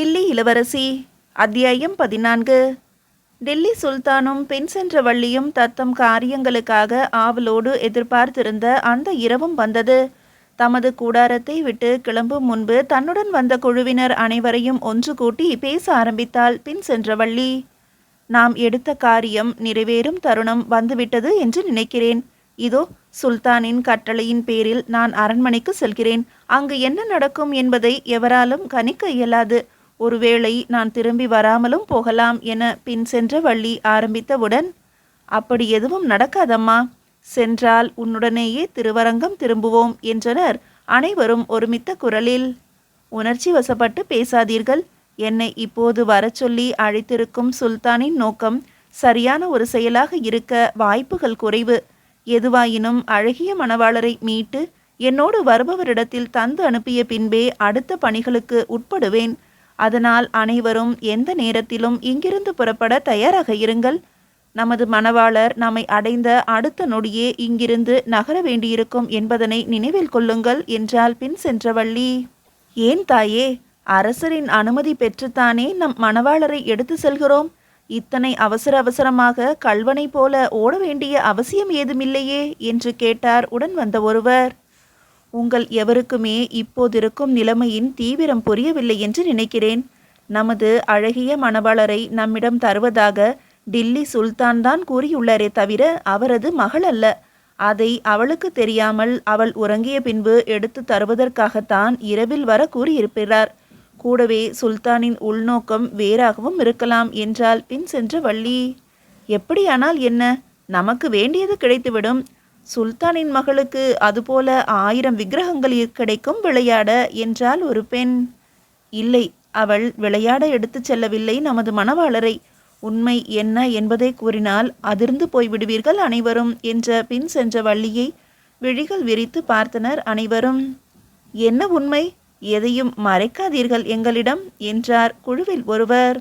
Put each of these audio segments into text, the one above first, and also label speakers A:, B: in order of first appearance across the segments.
A: டில்லி இளவரசி அத்தியாயம் பதினான்கு. டெல்லி சுல்தானும் பெண் சென்ற வள்ளியும் தத்தம் காரியங்களுக்காக ஆவலோடு எதிர்பார்த்திருந்த அந்த இரவும் வந்தது. தமது கூடாரத்தை விட்டு கிளம்பும் முன்பு தன்னுடன் வந்த குழுவினர் அனைவரையும் ஒன்று கூட்டி பேச ஆரம்பித்தாள் பின் சென்ற வள்ளி. நாம் எடுத்த காரியம் நிறைவேறும் தருணம் வந்துவிட்டது என்று நினைக்கிறேன். இதோ சுல்தானின் கட்டளையின் பேரில் நான் அரண்மனைக்கு செல்கிறேன். அங்கு என்ன நடக்கும் என்பதை எவராலும் கணிக்க இயலாது. ஒருவேளை நான் திரும்பி வராமலும் போகலாம் என பின் சென்ற வள்ளி ஆரம்பித்தவுடன் அப்படி எதுவும் நடக்காதம்மா. சென்றால் உன்னுடனேயே திருவரங்கம் திரும்புவோம் என்றனர் அனைவரும் ஒருமித்த குரலில் உணர்ச்சி வசப்பட்டு பேசாதீர்கள். என்னை இப்போது வரச் சொல்லி அழைத்திருக்கும் சுல்தானின் நோக்கம் சரியான ஒரு செயலாக இருக்க வாய்ப்புகள் குறைவு. எதுவாயினும் அழகிய மணவாளரை மீட்டு என்னோடு வருபவரிடத்தில் தந்து அனுப்பிய பின்பே அடுத்த பணிகளுக்கு உட்படுவேன். அதனால் அனைவரும் எந்த நேரத்திலும் இங்கிருந்து புறப்பட தயாராக இருங்கள். நமது மணவாளர் நம்மை அடைந்த அடுத்த நொடியே இங்கிருந்து நகர வேண்டியிருக்கும் என்பதனை நினைவில் கொள்ளுங்கள் என்றால் பின் சென்றவள்ளி. ஏன் தாயே அரசரின் அனுமதி பெற்றுத்தானே நம் மணவாளரை எடுத்து செல்கிறோம்? இத்தனை அவசர அவசரமாக கல்வனை போல ஓட வேண்டிய அவசியம் ஏதுமில்லையே என்று கேட்டார் உடன் வந்த ஒருவர். உங்கள் எவருக்குமே இப்போதிருக்கும் நிலைமையின் தீவிரம் புரியவில்லை என்று நினைக்கிறேன். நமது அழகிய மணவாளரை நம்மிடம் தருவதாக டில்லி சுல்தான் தான் கூறியுள்ளாரே தவிர அவரது மகள் அல்ல. அதை அவளுக்கு தெரியாமல் அவள் உறங்கிய பின்பு எடுத்து தருவதற்காகத்தான் இரவில் வர கூறியிருக்கிறார். கூடவே சுல்தானின் உள்நோக்கம் வேறாகவும் இருக்கலாம் என்றால் பின் சென்ற வள்ளி எப்படியானால் என்ன? நமக்கு வேண்டியது கிடைத்துவிடும். சுல்தானின் மகளுக்கு அதுபோல ஆயிரம் விக்கிரகங்கள் கிடைக்கும் விளையாட என்றால் ஒரு பெண். இல்லை அவள் விளையாட எடுத்துச் செல்லவில்லை நமது மணவாளரை. உண்மை என்ன என்பதை கூறினால் அதிர்ந்து போய்விடுவீர்கள் அனைவரும் என்ற பின் சென்ற வள்ளியை விழிகள் விரித்து பார்த்தனர் அனைவரும். என்ன உண்மை? எதையும் மறைக்காதீர்கள் எங்களிடம் என்றார் குழுவில் ஒருவர்.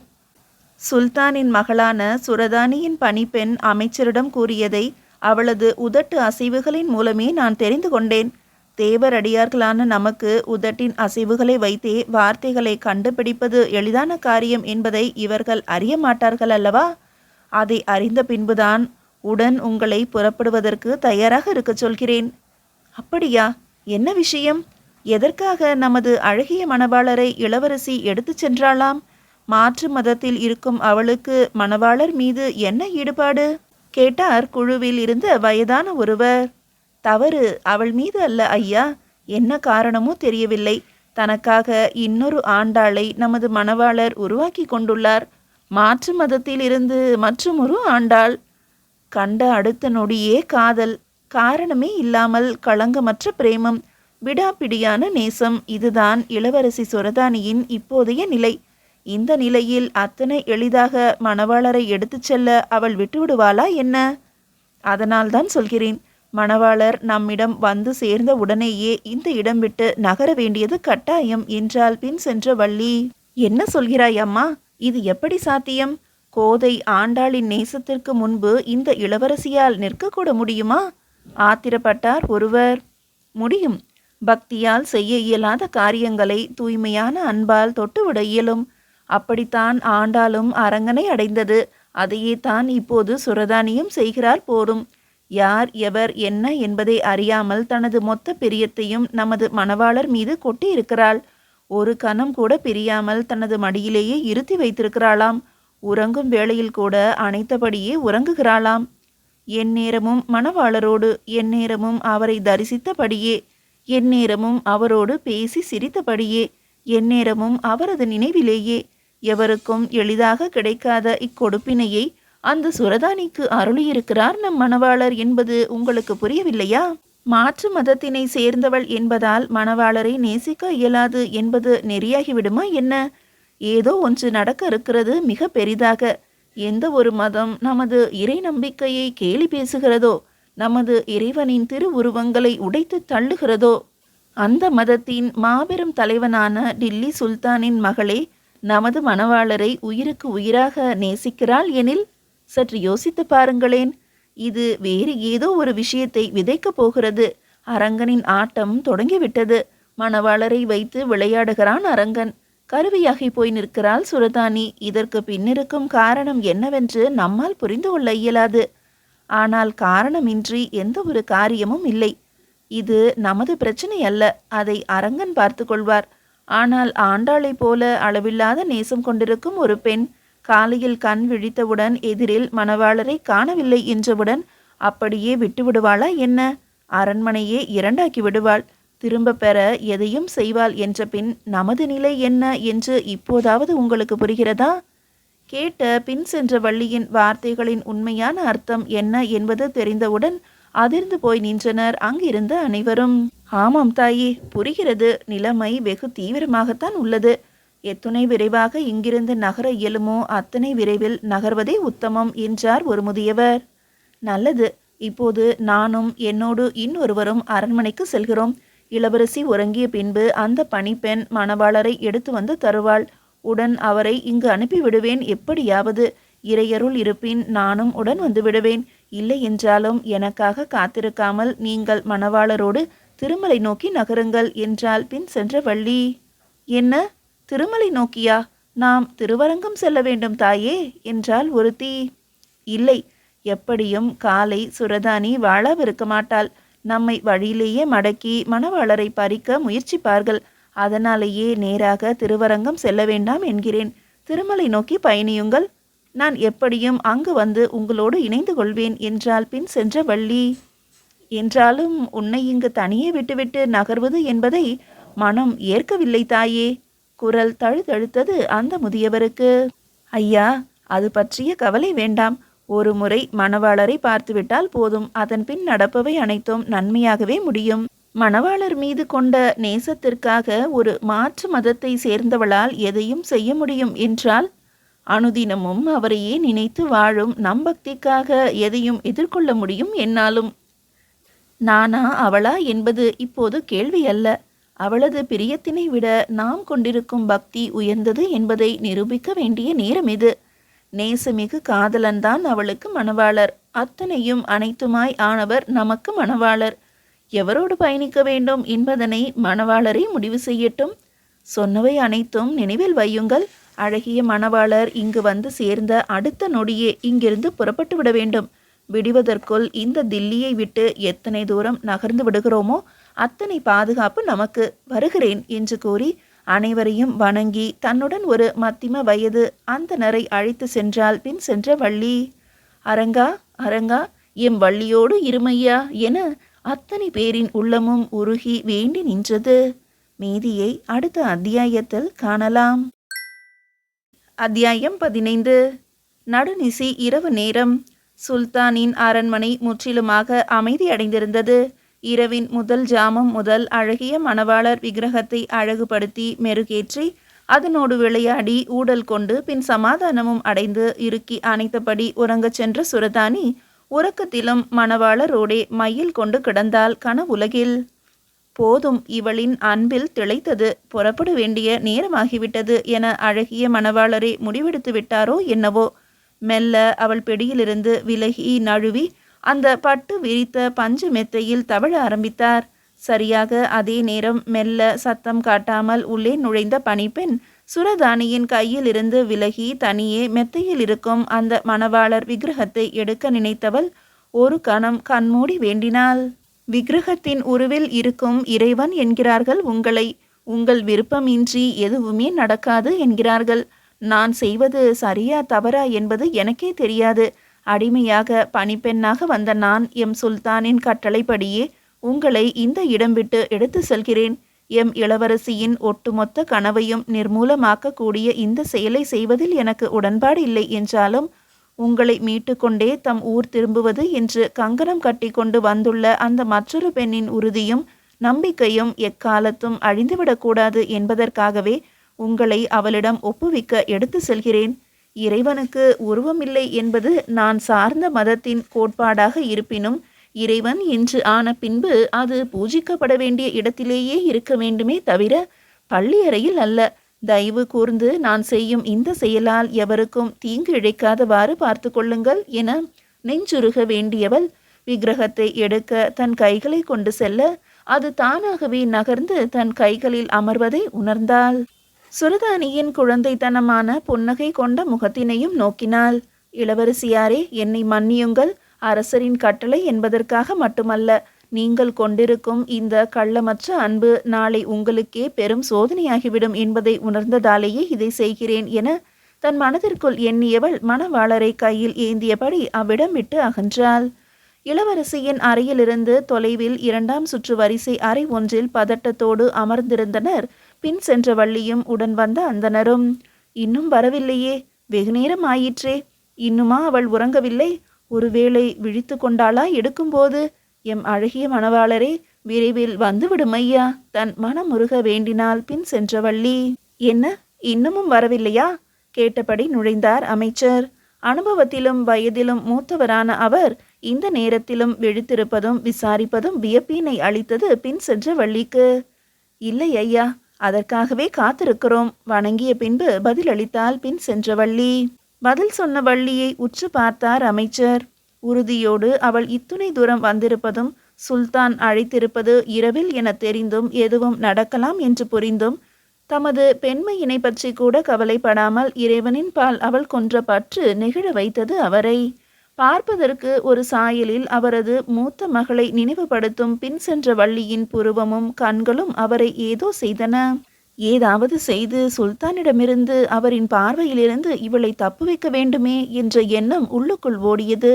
A: சுல்தானின் மகளான சுரதானியின் பணிப்பெண் அமைச்சரிடம் கூறியதை அவளது உதட்டு அசைவுகளின் மூலமே நான் தெரிந்து கொண்டேன். தேவரடியார்களான நமக்கு உதட்டின் அசைவுகளை வைத்தே வார்த்தைகளை கண்டுபிடிப்பது எளிதான காரியம் என்பதை இவர்கள் அறிய மாட்டார்கள் அல்லவா? அதை அறிந்த பின்புதான் உடன் உங்களை புறப்படுவதற்கு தயாராக இருக்கச் சொல்கிறேன். அப்படியா? என்ன விஷயம்? எதற்காக நமது அழகிய மணவாளரை இளவரசி எடுத்துச் சென்றாளாம்? மாற்று மதத்தில் இருக்கும் அவளுக்கு மணவாளர் மீது என்ன ஈடுபாடு? கேட்டார் குழுவில் இருந்த வயதான ஒருவர். தவறு அவள் மீது அல்ல ஐயா. என்ன காரணமோ தெரியவில்லை. தனக்காக இன்னொரு ஆண்டாளை நமது மணவாளர் உருவாக்கி கொண்டுள்ளார். மாற்று மதத்தில் இருந்து மற்றுமொரு ஆண்டாள். கண்ட அடுத்த நொடியே காதல். காரணமே இல்லாமல் களங்கமற்ற பிரேமம். விடாப்பிடியான நேசம். இதுதான் இளவரசி சுரதானியின் இப்போதைய நிலை. இந்த நிலையில் அத்தனை எளிதாக மணவாளரை எடுத்துச் செல்ல அவள் விட்டுவிடுவாளா என்ன? அதனால்தான் சொல்கிறேன் மணவாளர் நம்மிடம் வந்து சேர்ந்த உடனேயே இந்த இடம் விட்டு நகர வேண்டியது கட்டாயம் என்றால் பின் சென்ற வள்ளி. என்ன சொல்கிறாய் அம்மா? இது எப்படி சாத்தியம்? கோதை ஆண்டாளின் நேசத்திற்கு முன்பு இந்த இளவரசியால் நிற்கக்கூட முடியுமா? ஆத்திரப்பட்டார் ஒருவர். முடியும். பக்தியால் செய்ய இயலாத காரியங்களை தூய்மையான அன்பால் தொட்டுவிட இயலும். அப்படித்தான் ஆண்டாலும் அரங்கனை அடைந்தது. அதையே தான் இப்போது சுரதானியும் செய்கிறார் போரும் யார் எவர் என்ன என்பதை அறியாமல் தனது மொத்த பிரியத்தையும் நமது மணவாளர் மீது கொட்டி இருக்கிறாள் ஒரு கணம் கூட பிரியாமல் தனது மடியிலேயே இருத்தி வைத்திருக்கிறாளாம். உறங்கும் வேளையில் கூட அனைத்தபடியே உறங்குகிறாளாம். எந்நேரமும் மணவாளரோடு எந்நேரமும் அவரை தரிசித்தபடியே எந்நேரமும் அவரோடு பேசி சிரித்தபடியே எந்நேரமும் அவரது நினைவிலேயே எவருக்கும் எளிதாக கிடைக்காத இக்கொடுப்பினையை அந்த சுரதானிக்கு அருளியிருக்கிறார் நம் மணவாளர் என்பது உங்களுக்கு புரியவில்லையா? மாற்று மதத்தினை சேர்ந்தவள் என்பதால் மணவாளரை நேசிக்க இயலாது என்பது நெறியாகிவிடுமா என்ன? ஏதோ ஒன்று நடக்க இருக்கிறது மிக பெரிதாக. எந்த ஒரு மதம் நமது இறை நம்பிக்கையை கேலி பேசுகிறதோ நமது இறைவனின் திருவுருவங்களை உடைத்து தள்ளுகிறதோ? அந்த மதத்தின் மாபெரும் தலைவனான டில்லி சுல்தானின் மகளே நமது மணவாளரை உயிருக்கு உயிராக நேசிக்கிறாள் எனில் சற்று யோசித்து பாருங்களேன். இது வேறு ஏதோ ஒரு விஷயத்தை விதைக்கப் போகிறது. அரங்கனின் ஆட்டம் தொடங்கிவிட்டது. மணவாளரை வைத்து விளையாடுகிறான் அரங்கன். கருவியாகி போய் நிற்கிறாள் சுரதானி. இதற்கு பின்னிருக்கும் காரணம் என்னவென்று நம்மால் புரிந்து கொள்ள இயலாது. ஆனால் காரணமின்றி எந்த ஒரு காரியமும் இல்லை. இது நமது பிரச்சனை அல்ல. அதை அரங்கன் பார்த்து கொள்வார். ஆனால் ஆண்டாளைப் போல அளவில்லாத நேசம் கொண்டிருக்கும் ஒரு பெண் காலையில் கண் விழித்தவுடன் எதிரில் மணவாளரை காணவில்லை என்றவுடன் அப்படியே விட்டுவிடுவாளா என்ன? அரண்மனையே இரண்டாக்கி விடுவாள். திரும்ப பெற எதையும் செய்வாள் என்ற பின் நமது நிலை என்ன என்று இப்போதாவது உங்களுக்கு புரிகிறதா? கேட்ட பின் சென்ற வள்ளியின் வார்த்தைகளின் உண்மையான அர்த்தம் என்ன என்பது தெரிந்தவுடன் அதிர்ந்து போய் நின்றனர் அங்கிருந்த அனைவரும். ஆமாம் தாயே புரிகிறது. நிலைமை வெகு தீவிரமாகத்தான் உள்ளது. எத்துணை விரைவாக இங்கிருந்து நகர இயலுமோ? அத்தனை விரைவில் நகர்வதே உத்தமம் என்றார் ஒரு முதியவர் நல்லது. இப்போது நானும் என்னோடு இன்னொருவரும் அரண்மனைக்கு செல்கிறோம். இளவரசி உறங்கிய பின்பு அந்த பணிப்பெண் மணவாளரை எடுத்து வந்து தருவாள். உடன் அவரை இங்கு அனுப்பிவிடுவேன் எப்படியாவது. இறையருள் இருப்பின் நானும் உடன் வந்து விடுவேன். இல்லை என்றாலும் எனக்காக காத்திருக்காமல் நீங்கள் மணவாளரோடு திருமலை நோக்கி நகருங்கள் என்றால் பின் சென்ற வள்ளி என்ன? திருமலை நோக்கியா? நாம் திருவரங்கம் செல்ல வேண்டும் தாயே என்றால் ஒருத்தி. இல்லை எப்படியும் காலை சுரதானி வாழாவிருக்க மாட்டாள். நம்மை வழியிலேயே மடக்கி மணவாளரை பறிக்க முயற்சிப்பார்கள். அதனாலேயே நேராக திருவரங்கம் செல்ல வேண்டாம் என்கிறேன். திருமலை நோக்கி பயணியுங்கள். நான் எப்படியும் அங்கு வந்து உங்களோடு இணைந்து கொள்வேன் என்றால் பின் சென்ற வள்ளி. என்றாலும் உன்னை இங்கு தனியே விட்டுவிட்டு நகர்வது என்பதை மனம் ஏற்கவில்லை தாயே. குரல் தழுதழுத்தது அந்த முதியவருக்கு. ஐயா அது பற்றிய கவலை வேண்டாம். ஒரு முறை மணவாளரை பார்த்துவிட்டால் போதும். அதன் பின் நடப்பவை அனைத்தும் நன்மையாகவே முடியும். மணவாளர் மீது கொண்ட நேசத்திற்காக ஒரு மாற்று மதத்தை சேர்ந்தவளால் எதையும் செய்ய முடியும் என்றால் அனுதினமும் அவரையே நினைத்து வாழும் நம் பக்திக்காக எதையும் எதிர்கொள்ள முடியும் என்னாலும். நானா அவளா என்பது இப்போது கேள்வி அல்ல. அவளது பிரியத்தினை விட நாம் கொண்டிருக்கும் பக்தி உயர்ந்தது என்பதை நிரூபிக்க வேண்டிய நேரம் இது. நேசமிகு காதலன்தான் அவளுக்கு மணவாளர். அத்தனையும் அனைத்துமாய் ஆனவர் நமக்கு மணவாளர். எவரோடு பயணிக்க வேண்டும் என்பதனை மணவாளரே முடிவு செய்யட்டும். சொன்னவை அனைத்தும் நினைவில் வையுங்கள். அழகிய மணவாளர் இங்கு வந்து சேர்ந்த அடுத்த நொடியே இங்கிருந்து புறப்பட்டு விட வேண்டும். விடுவதற்குள் இந்த தில்லியை விட்டு எத்தனை தூரம் நகர்ந்து விடுகிறோமோ அத்தனை பாதுகாப்பு நமக்கு வருகிறேன் என்று கூறி அனைவரையும் வணங்கி தன்னுடன் ஒரு மத்திம வயது அந்த நரை அழைத்து சென்றால் பின் சென்ற வள்ளி. அரங்கா அரங்கா எம் வள்ளியோடு இருமையா? என அத்தனை பேரின் உள்ளமும் உருகி வேண்டி நின்றது. மீதியை அடுத்த அத்தியாயத்தில் காணலாம். அத்தியாயம் பதினைந்து. நடுநிசி இரவு நேரம். சுல்தானின் அரண்மனை முற்றிலுமாக அமைதியடைந்திருந்தது. இரவின் முதல் ஜாமம் முதல் அழகிய மணவாளர் விக்கிரகத்தை அழகுபடுத்தி மெருகேற்றி அதனோடு விளையாடி ஊடல் கொண்டு பின் சமாதானமும் அடைந்து இறுக்கி அணைத்தபடி உறங்கச் சென்ற சுரதானி உறக்கத்திலும் மணவாளரோடே மயில் கொண்டு கிடந்தால் கனவுலகில். போதும் இவளின் அன்பில் திளைத்தது. புறப்பட வேண்டிய நேரமாகிவிட்டது என அழகிய மணவாளரை முடிவெடுத்து விட்டாரோ என்னவோ. மெல்ல அவள் பிடியிலிருந்து விலகி நழுவி அந்த பட்டு விரித்த பஞ்சு மெத்தையில் தவழ ஆரம்பித்தார். சரியாக அதே நேரம் மெல்ல சத்தம் காட்டாமல் உள்ளே நுழைந்த பணிப்பெண் சுரதானியின் கையிலிருந்து விலகி தனியே மெத்தையில் இருக்கும் அந்த மணவாளர் விக்கிரகத்தை எடுக்க நினைத்தவள் ஒரு கணம் கண்மூடி வேண்டினாள். விக்கிரகத்தின் உருவில் இருக்கும் இறைவன் என்கிறார்கள். உங்களை உங்கள் விருப்பமின்றி எதுவுமே நடக்காது என்கிறார்கள். நான் செய்வது சரியா தவறா என்பது எனக்கே தெரியாது. அடிமையாக பணிப்பெண்ணாக வந்த நான் எம் சுல்தானின் கட்டளைப்படியே உங்களை இந்த இடம் விட்டு எடுத்து செல்கிறேன். எம் இளவரசியின் ஒட்டுமொத்த கனவையும் நிர்மூலமாக்கக்கூடிய இந்த செயலை செய்வதில் எனக்கு உடன்பாடு இல்லை என்றாலும் உங்களை மீட்டுக்கொண்டே தம் ஊர் திரும்புவது என்று கங்கணம் கட்டி கொண்டு வந்துள்ள அந்த மற்றொரு பெண்ணின் உறுதியும் நம்பிக்கையும் எக்காலத்தும் அழிந்துவிடக்கூடாது என்பதற்காகவே உங்களை அவளிடம் ஒப்புவிக்க எடுத்து செல்கிறேன். இறைவனுக்கு உருவமில்லை என்பது நான் சார்ந்த மதத்தின் கோட்பாடாக இருப்பினும் இறைவன் என்று ஆன பின்பு அது பூஜிக்கப்பட வேண்டிய இடத்திலேயே இருக்க வேண்டுமே தவிர பள்ளி அறையில் அல்ல. தயவு கூர்ந்து நான் செய்யும் இந்த செயலால் எவருக்கும் தீங்கு இழைக்காதவாறு பார்த்து கொள்ளுங்கள் என நெஞ்சுருக வேண்டியவள் விக்கிரகத்தை எடுக்க தன் கைகளை கொண்டு செல்ல அது தானாகவே நகர்ந்து தன் கைகளில் அமர்வதை உணர்ந்தாள். சுரதானியின் குழந்தைத்தனமான புன்னகை கொண்ட முகத்தினையும் நோக்கினாள். இளவரசியாரே என்னை மன்னியுங்கள். அரசரின் கட்டளை என்பதற்காக மட்டுமல்ல நீங்கள் கொண்டிருக்கும் இந்த கள்ளமற்ற அன்பு நாளை உங்களுக்கே பெரும் சோதனையாகிவிடும் என்பதை உணர்ந்ததாலேயே இதை செய்கிறேன் என தன் மனதிற்குள் எண்ணியவள் மணவாளரை கையில் ஏந்தியபடி அவ்விடம் விட்டு அகன்றாள். இளவரசியின் அறையிலிருந்து தொலைவில் இரண்டாம் சுற்று வரிசை அறை ஒன்றில் பதட்டத்தோடு அமர்ந்திருந்தனர். பின் சென்ற வள்ளியும் உடன் வந்த அந்தனரும் இன்னும் வரவில்லையே வெகுநேரம் ஆயிற்றே இன்னுமா அவள் உறங்கவில்லை? ஒருவேளை விழித்து கொண்டாளா எடுக்கும்போது? எம் அழகிய மணவாளரே விரைவில் வந்துவிடும் ஐயா தன் மனமுருக வேண்டினால் பின் சென்ற வள்ளி என்ன? இன்னமும் வரவில்லையா? கேட்டபடி நுழைந்தார் அமைச்சர். அனுபவத்திலும் வயதிலும் மூத்தவரான அவர் இந்த நேரத்திலும் விழித்திருப்பதும் விசாரிப்பதும் வியப்பினை அளித்தது பின் சென்ற வள்ளிக்கு. இல்லை ஐயா அதற்காகவே காத்திருக்கிறோம். வணங்கிய பின்பு பதிலளித்தால் பின் சென்ற வள்ளி. பதில் சொன்ன வள்ளியை உற்று பார்த்தார் அமைச்சர். உறுதியோடு அவள் இத்துணை தூரம் வந்திருப்பதும் சுல்தான் அழைத்திருப்பது இரவில் என தெரிந்தும் எதுவும் நடக்கலாம் என்று புரிந்தும் தமது பெண்மையினை பற்றி கூட கவலைப்படாமல் இறைவனின் பால் அவள் கொன்ற பற்று நெகிழ வைத்தது அவரை. பார்ப்பதற்கு ஒரு சாயலில் அவரது மூத்த மகளை நினைவுபடுத்தும் பின் சென்ற வள்ளியின் புருவமும் கண்களும் அவரை ஏதோ செய்தன. ஏதாவது செய்து சுல்தானிடமிருந்து அவரின் பார்வையிலிருந்து இவளை தப்பு வைக்க வேண்டுமே என்ற எண்ணம் உள்ளுக்குள் ஓடியது.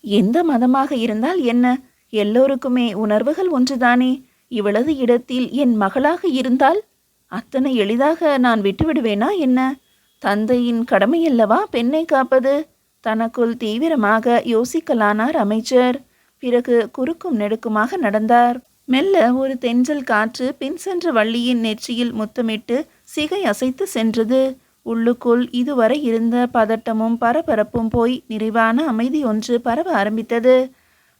A: எந்த மதமாக இருந்தால் என்ன? எல்லோருக்குமே உணர்வுகள் ஒன்றுதானே? இவளது இடத்தில் என் மகளாக இருந்தால் அத்தனை எளிதாக நான் விட்டுவிடுவேனா என்ன? தந்தையின் கடமையல்லவா பெண்ணை காப்பது? தனக்குள் தீவிரமாக யோசிக்கலானார் அமைச்சர். பிறகு குறுக்கும் நெடுக்குமாக நடந்தார். மெல்ல ஒரு தென்றல் காற்று பின் சென்ற வள்ளியின் நெற்றியில் முத்தமிட்டு சிகை அசைத்து சென்றது. உள்ளுக்குள் இதுவரை இருந்த பதட்டமும் பரபரப்பும் போய் நிறைவான அமைதி ஒன்று பரவ ஆரம்பித்தது.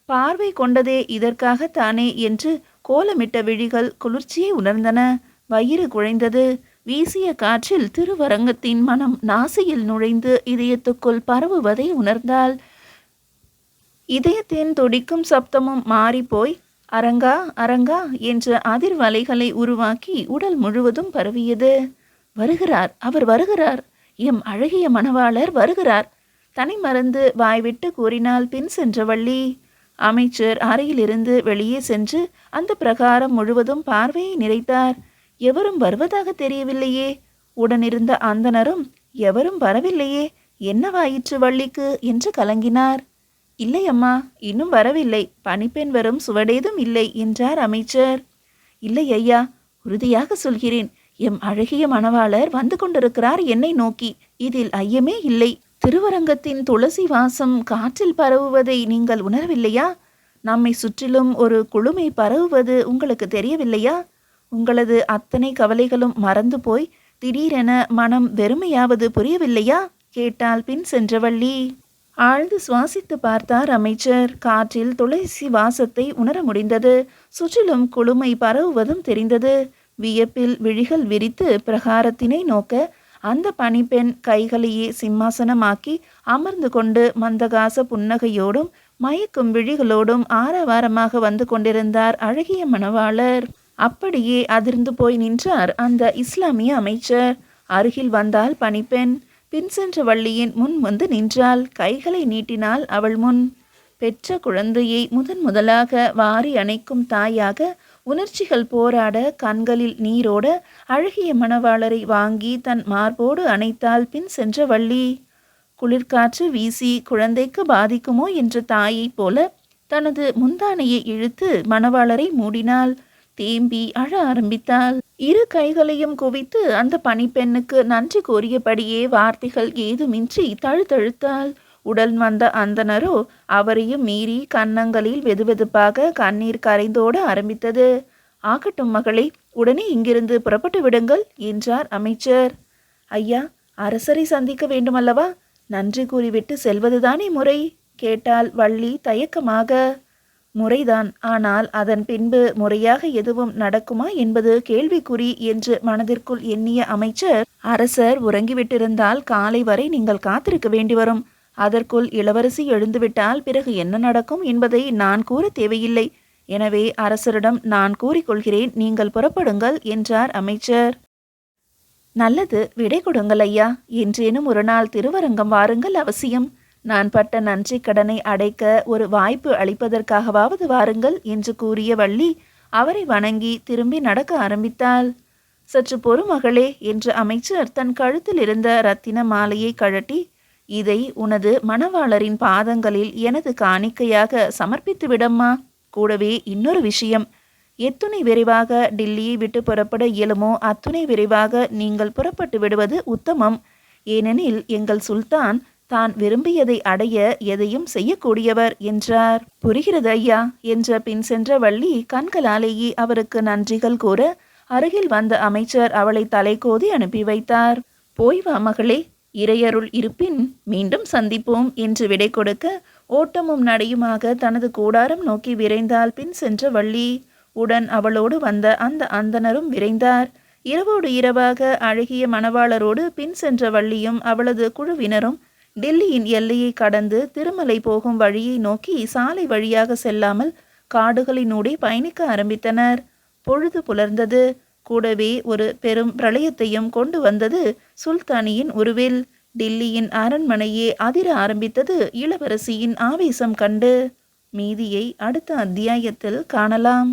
A: பார்வை கொண்டதே இதற்காகத்தானே என்று கோலமிட்ட விழிகள் குளிர்ச்சியை உணர்ந்தன. வயிறு குழைந்தது. வீசிய காற்றில் திருவரங்கத்தின் மனம் நாசியில் நுழைந்து இதயத்துக்குள் பரவுவதை உணர்ந்தாள். இதயத்தின் துடிக்கும் சப்தமும் மாறிப்போய் அரங்கா அரங்கா என்ற அதிர்வலைகளை உருவாக்கி உடல் முழுவதும் பரவியது. வருகிறார் அவர் வருகிறார். எம் அழகிய மணவாளர் வருகிறார். தனி மறந்து வாய்விட்டு கூறினால் பின் சென்ற வள்ளி. அமைச்சர் அறையிலிருந்து வெளியே சென்று அந்த பிரகாரம் முழுவதும் பார்வையை நிறைத்தார். எவரும் வருவதாக தெரியவில்லையே. உடனிருந்த அந்தனரும் எவரும் வரவில்லையே. என்னவாயிற்று வள்ளிக்கு? என்று கலங்கினார். இல்லை அம்மா இன்னும் வரவில்லை. பணிப்பெண் வரும் சுவடேதும் இல்லை என்றார் அமைச்சர். இல்லை ஐயா உறுதியாக சொல்கிறேன். எம் அழகிய மணவாளர் வந்து கொண்டிருக்கிறார் என்னை நோக்கி. இதில் ஐயமே இல்லை. திருவரங்கத்தின் துளசி வாசம் காற்றில் பரவுவதை நீங்கள் உணரவில்லையா? நம்மை சுற்றிலும் ஒரு குளுமை பரவுவது உங்களுக்கு தெரியவில்லையா? உங்களது அத்தனை கவலைகளும் மறந்து போய் திடீரென மனம் வெறுமையாவது புரியவில்லையா? கேட்டால் பின் சென்றவள்ளி. ஆழ்ந்து சுவாசித்து பார்த்தார் அமைச்சர். காற்றில் துளசி வாசத்தை உணர முடிந்தது. சுற்றிலும் குளுமை பரவுவதும் தெரிந்தது. வியப்பில் விழிகள் விரித்து பிரகாரத்தினை நோக்க அந்த பணிப்பெண் கைகளையே சிம்மாசனமாக்கி அமர்ந்து கொண்டு மந்தகாச புன்னகையோடும் மயக்கும் விழிகளோடும் ஆரவாரமாக வந்து கொண்டிருந்தார் அழகிய மணவாளர். அப்படியே அதிர்ந்து போய் நின்றார் அந்த இஸ்லாமிய அமைச்சர். அருகில் வந்தால் பணிப்பெண். பின் சென்ற வள்ளியின் முன் வந்து நின்றாள். கைகளை நீட்டினாள் அவள் முன். பெற்ற குழந்தையை முதன் முதலாக வாரி அணைக்கும் தாயாக உணர்ச்சிகள் போராட கண்களில் நீரோட அழகிய மணவாளரை வாங்கி தன் மார்போடு அணைத்தால் பின் சென்ற வள்ளி. குளிர்காற்று வீசி குழந்தைக்கு பாதிக்குமோ என்ற தாயைப் போல தனது முந்தானையை இழுத்து மணவாளரை மூடினாள். தேம்பி அழ ஆரம்பித்தாள். இரு கைகளையும் குவித்து அந்த பணிப்பெண்ணுக்கு நன்றி கூறியபடியே வார்த்தைகள் ஏதுமின்றி தழுத்தழுத்தாள் உடன் வந்த அந்தனரோ அவரையும் மீறி கன்னங்களில் வெதுவெதுப்பாக கண்ணீர் கரைந்தோட ஆரம்பித்தது. ஆகட்டும் மகளே உடனே இங்கிருந்து புறப்பட்டு விடுங்கள் என்றார் அமைச்சர். ஐயா அரசரை சந்திக்க வேண்டுமல்லவா? நன்றி கூறிவிட்டு செல்வதுதானே முறை கேட்டால் வள்ளி தயக்கமாக. முறைதான் ஆனால் அதன் பின்பு முறையாக எதுவும் நடக்குமா என்பது கேள்விக்குறி என்று மனதிற்குள் எண்ணிய அமைச்சர். அரசர் உறங்கிவிட்டிருந்தால் காலை வரை நீங்கள் காத்திருக்க வேண்டி வரும். அதற்குள் இளவரசி எழுந்துவிட்டால் பிறகு என்ன நடக்கும் என்பதை நான் கூற தேவையில்லை. எனவே அரசரிடம் நான் கூறிக்கொள்கிறேன் நீங்கள் புறப்படுங்கள் என்றார் அமைச்சர். நல்லது விடை கொடுங்கள் ஐயா என்றேனும் ஒரு நாள் திருவரங்கம் வாருங்கள் அவசியம். நான் பட்ட நன்றி கடனை அடைக்க ஒரு வாய்ப்பு அளிப்பதற்காகவாவது வாருங்கள் என்று கூறிய வள்ளி அவரை வணங்கி திரும்பி நடக்க ஆரம்பித்தாள். சற்று பொறுமகளே என்று அமைச்சர் தன் கழுத்தில் இருந்த ரத்தின மாலையை கழட்டி இதை உனது மணவாளரின் பாதங்களில் எனது காணிக்கையாக சமர்ப்பித்து விடம்மா கூடவே இன்னொரு விஷயம். எத்துணை விரைவாக டில்லியை விட்டு புறப்பட இயலுமோ? அத்துணை விரைவாக நீங்கள் புறப்பட்டு விடுவது உத்தமம். ஏனெனில் எங்கள் சுல்தான் தான் விரும்பியதை அடைய எதையும் செய்யக்கூடியவர் என்றார். புரிகிறது ஐயா? என்ற பின் சென்ற வள்ளி கண்களாலேயே அவருக்கு நன்றிகள் கூற அருகில் வந்த அமைச்சர் அவளை தலைகோதி அனுப்பி வைத்தார். போய் வா மகளே. இறையருள் இருப்பின் மீண்டும் சந்திப்போம் என்று விடை கொடுக்க ஓட்டமும் நடையுமாக தனது கூடாரம் நோக்கி விரைந்தால் பின் சென்ற வள்ளி. உடன் அவளோடு வந்த அந்த அந்தணரும் விரைந்தார். இரவோடு இரவாக அழகிய மணவாளரோடு பின் சென்ற வள்ளியும் அவளது குழுவினரும் டெல்லியின் எல்லையை கடந்து திருமலை போகும் வழியை நோக்கி சாலை வழியாக செல்லாமல் காடுகளினூடே பயணிக்க ஆரம்பித்தனர். பொழுது புலர்ந்தது. கூடவே ஒரு பெரும் பிரளயத்தையும் கொண்டு வந்தது சுல்தானியின் உருவில். டில்லியின் அரண்மனையே அதிர ஆரம்பித்தது இளவரசியின் ஆவேசம் கண்டு. மீதியை அடுத்த அத்தியாயத்தில் காணலாம்.